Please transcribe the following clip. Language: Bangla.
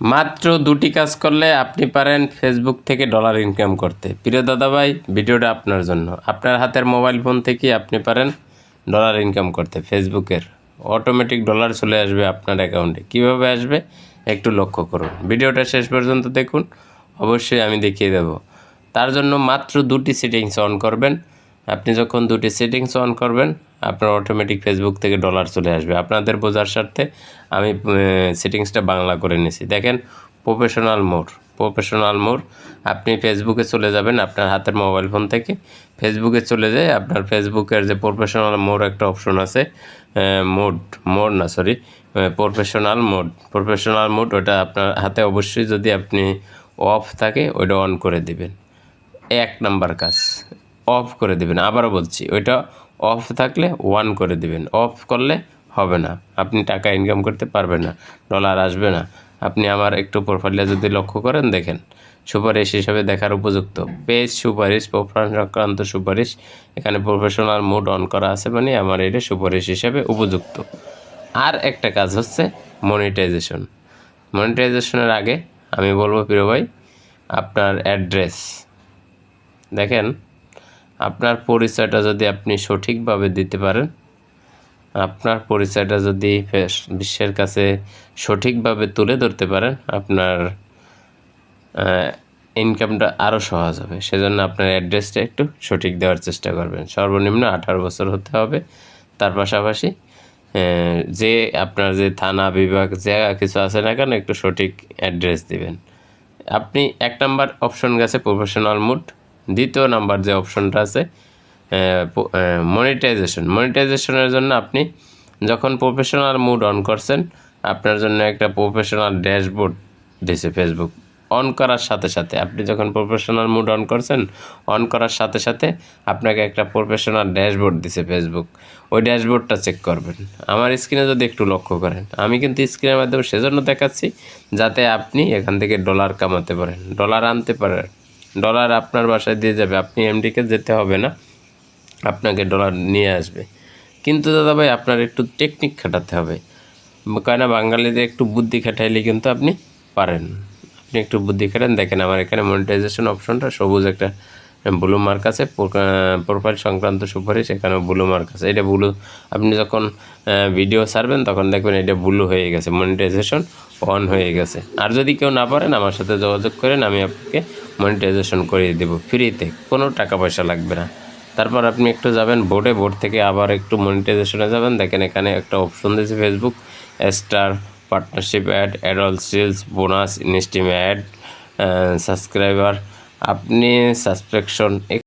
মাত্র দুটি কাজ করলে আপনি পারেন ফেসবুক থেকে ডলার ইনকাম করতে। প্রিয় দাদাভাই, ভিডিওটা আপনার জন্য। আপনার হাতের মোবাইল ফোন থেকে আপনি পারেন ডলার ইনকাম করতে। ফেসবুকের অটোমেটিক ডলার চলে আসবে আপনার অ্যাকাউন্টে কীভাবে আসবে? একটু লক্ষ্য করুন। ভিডিওটা শেষ পর্যন্ত দেখুন। অবশ্যই আমি দেখিয়ে দেব। তার জন্য মাত্র দুটি সেটিংস অন করবেন। আপনি যখন দুটি সেটিংস অন করবেন আপনার অটোমেটিক ফেসবুক থেকে ডলার চলে আসবে। আপনাদের বোঝার স্বার্থে আমি সেটিংসটা বাংলা করে নিয়েছি দেখেন প্রফেশনাল মোড প্রফেশনাল মোড আপনি ফেসবুকে চলে যাবেন আপনার হাতের মোবাইল ফোন থেকে। ফেসবুকে চলে যায় আপনার ফেসবুকের যে প্রফেশনাল মোড একটা অপশন আছে মোড মোড না sorry professional mode professional mode ওটা আপনার হাতে অবশ্যই যদি আপনি অফ থাকে, ওইটা অন করে দিবেন। এক নাম্বার কাজ। অফ করে দেবেন। আবারও বলছি, ওইটা অফ থাকলে ওয়ান করে দিবেন। অফ করলে হবে না। আপনি টাকা ইনকাম করতে পারবেন না, ডলার আসবে না। আপনি আমার একটু প্রোফাইলে যদি লক্ষ্য করেন, দেখেন, সুপারিশ হিসাবে দেখার উপযুক্ত। পেজ সুপারিশ, প্রোফাইল সংক্রান্ত সুপারিশ, এখানে প্রফেশনাল মোড অন করা আছে মানে আমার এটা সুপারিশ হিসাবে উপযুক্ত। আর একটা কাজ হচ্ছে মনিটাইজেশন মনিটাইজেশনের আগে আমি বলব, প্রিয় ভাই, আপনার অ্যাড্রেস দেখেন আপনার পরিচয়টা যদি আপনি সঠিকভাবে দিতে পারেন, আপনার পরিচয়টা যদি বিশ্বের কাছে সঠিকভাবে তুলে ধরতে পারেন, আপনার ইনকামটা আরও সহজ হবে। সেজন্য আপনার অ্যাড্রেসটা একটু সঠিক দেওয়ার চেষ্টা করবেন। সর্বনিম্ন আঠারো বছর হতে হবে। তার পাশাপাশি যে আপনার যে থানা, বিভাগ, যা কিছু আছে না কেন, একটু সঠিক অ্যাড্রেস দিবেন। আপনি এক নাম্বার অপশন গেছে প্রফেশনাল মুড দ্বিতীয় নাম্বার যে অপশনটা আছে মনিটাইজেশন মনিটাইজেশনের জন্য আপনি যখন প্রফেশনাল মুড অন করছেন, আপনার জন্য একটা প্রফেশনাল ড্যাশবোর্ড দিছে ফেসবুক অন করার সাথে সাথে, আপনি যখন প্রফেশনাল মুড অন করছেন অন করার সাথে সাথে আপনাকে একটা প্রফেশনাল ড্যাশবোর্ড দিছে ফেসবুক ওই ড্যাশবোর্ডটা চেক করবেন। আমার স্ক্রিনে যদি একটু লক্ষ্য করেন, আমি কিন্তু স্ক্রিনের মাধ্যমে সেজন্য দেখাচ্ছি, যাতে আপনি এখান থেকে ডলার কামাতে পারেন। ডলার আনতে পারেন। ডলার আপনার বাসায় দিয়ে যাবে। আপনি এমডিকে যেতে হবে না, আপনাকে ডলার নিয়ে আসবে। কিন্তু দাদা ভাই, আপনার একটু টেকনিক খাটাতে হবে। কেন বাঙালিদের একটু বুদ্ধি খাটাইলে কিন্তু আপনি পারেন। আপনি একটু বুদ্ধি খাটান। দেখেন আমার এখানে মনিটাইজেশন অপশনটা সবুজ একটা ব্লু মার্ক আছে। প্রোফাইল সংক্রান্ত সুপারিশ এখানে ব্লু মার্ক আছে। এটা ব্লু আপনি যখন ভিডিও ছাড়বেন, তখন দেখবেন এটা ব্লু হয়ে গেছে। মনিটাইজেশন অন হয়ে গেছে। আর যদি কেউ না পারেন, আমার সাথে যোগাযোগ করেন, আমি আপনাকে মনিটাইজেশন করিয়ে দেব ফ্রিতে কোনো টাকা পয়সা লাগবে না। তারপর আপনি একটু যাবেন বোর্ডে বোর্ড থেকে আবার একটু মনিটাইজেশনে যাবেন। দেখেন এখানে একটা অপশন দিয়েছে Facebook star partnership ad অ্যাডল sales bonus instream ad subscriber আপনি সাবস্ক্রিপশন